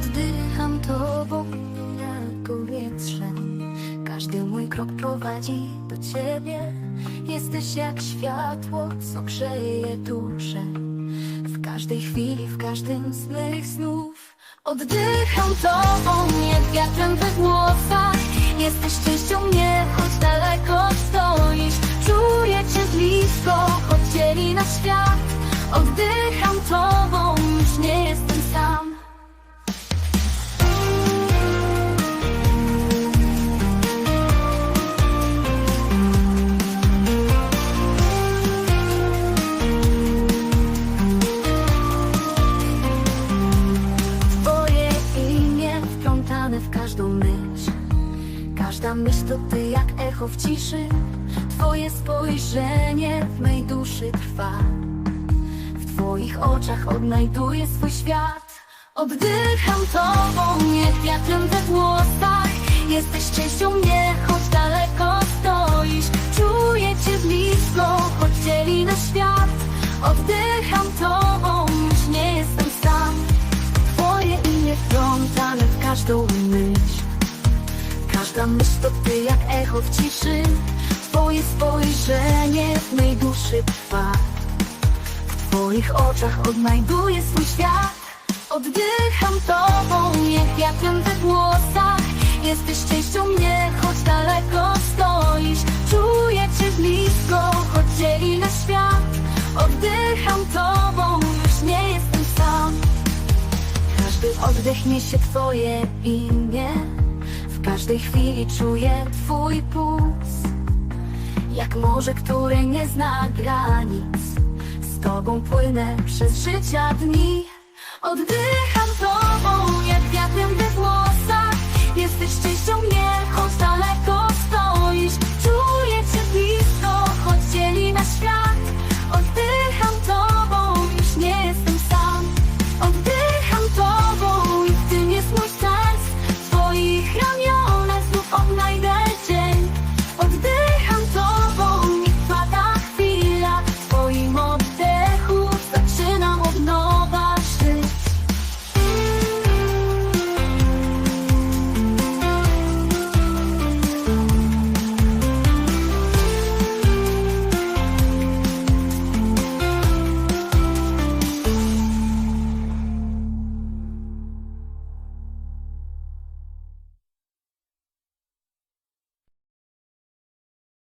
Oddycham tobą jak powietrze. Każdy mój krok prowadzi do ciebie. Jesteś jak światło, co grzeje duszę. W każdej chwili, w każdym z mych snów Oddycham tobą jak wiatrem we włosach. Jesteś częścią mnie, choć daleko stoisz. Czuję cię blisko, choć dzieli świat. Oddycham tobą, już nie jestem sam. Myśl Każda myśl to ty jak echo w ciszy. Twoje spojrzenie w mej duszy trwa. W twoich oczach odnajduję swój świat. Oddycham tobą, jak wiatrem we włosach. Jesteś częścią mnie, choć daleko stoisz. Czuję cię blisko, choć dzieli nas świat. Oddycham tobą, już nie jestem sam. Twoje imię wplątane w każdą myśl Każda myśl to ty jak echo w ciszy. Twoje spojrzenie w mej duszy trwa. W twoich oczach odnajduję swój świat. Oddycham tobą jak wiatrem we włosach. Jesteś częścią mnie, choć daleko stoisz. Czuję cię blisko, choć dzieli nas świat. Oddycham tobą, już nie jestem sam. Każdy oddech niesie Twoje imię W każdej chwili czuję Twój puls. Jak morze, które nie zna granic. Z Tobą płynę przez życia dni. Oddycham Tobą jak wiatrem